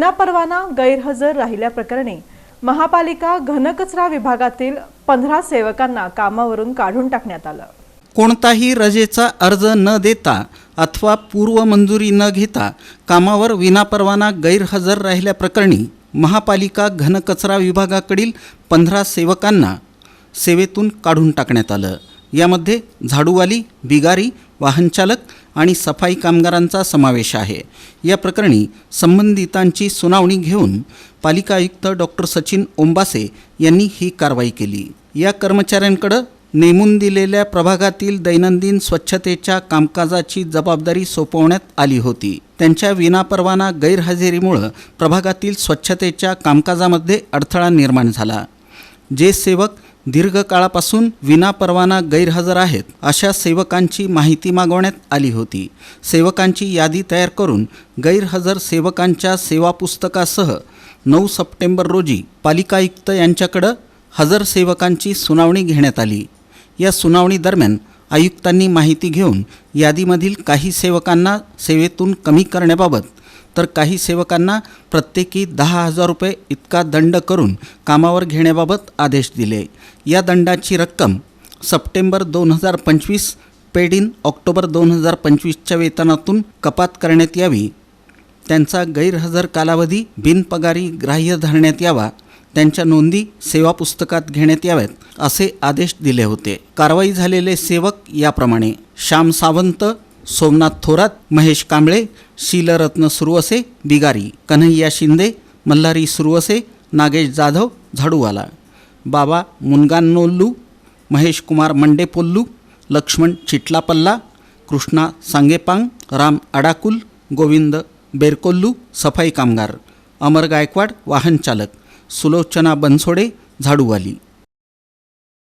विनापरवाना गैरहजर राहिल्याप्रकरणी महापालिका घनकचरा विभागातील पंधरा सेवकांना कामावरून काढून टाकण्यात आलं. कोणताही रजेचा अर्ज न देता अथवा पूर्व मंजुरी न घेता कामावर विनापरवाना गैरहजर राहिल्याप्रकरणी महापालिका घनकचरा विभागाकडील पंधरा सेवकांना सेवेतून काढून टाकण्यात आलं. यामध्ये झाडूवाली बिगारी वाहनचालक आणि सफाई कामगारांचा समावेश आहे. या प्रकरणी संबंधितांची सुनावणी घेऊन पालिका आयुक्त डॉक्टर सचिन ओंबासे यांनी ही कारवाई केली. या कर्मचाऱ्यांकडं नेमून दिलेल्या प्रभागातील दैनंदिन स्वच्छतेच्या कामकाजाची जबाबदारी सोपवण्यात आली होती. त्यांच्या विनापरवाना गैरहजेरीमुळं प्रभागातील स्वच्छतेच्या कामकाजामध्ये अडथळा निर्माण झाला. जे सेवक दीर्घकाळापासून विनापरवाना गैरहजर आहेत अशा सेवकांची माहिती मागवण्यात आली होती. सेवकांची यादी तयार करून गैरहजर सेवकांच्या सेवापुस्तकासह नऊ सप्टेंबर रोजी पालिका आयुक्त यांच्याकडं हजर सेवकांची सुनावणी घेण्यात आली. या सुनावणी दरम्यान आयुक्तांनी माहिती घेऊन यादीमधील काही सेवकांना सेवेतून कमी करण्याबाबत तर काही सेवकांना प्रत्येकी दहा हजार रुपये इतका दंड करून कामावर घेण्याबाबत आदेश दिले. या दंडाची रक्कम सप्टेंबर दोन हजार पंचवीस पेड इन ऑक्टोबर दोन हजार पंचवीसच्या वेतनातून कपात करण्यात यावी. त्यांचा गैरहजर कालावधी बिनपगारी ग्राह्य धरण्यात यावा. त्यांच्या नोंदी सेवा पुस्तकात घेण्यात याव्यात असे आदेश दिले होते. कारवाई झालेले सेवक याप्रमाणे श्याम सावंत सोमनाथ थोरात महेश कांबळे शीलरत्न सुरवसे बिगारी कन्हैया शिंदे मल्हारी सुरवसे नागेश जाधव झाडूवाला बाबा मुनगानोल्लू महेश कुमार मंडेपोल्लू लक्ष्मण चिटलापल्ला कृष्णा सांगेपांग राम अडाकुल गोविंद बेरकोल्लू सफाई कामगार अमर गायकवाड वाहन चालक. सुलोचना बनसोडे झाडूवाली.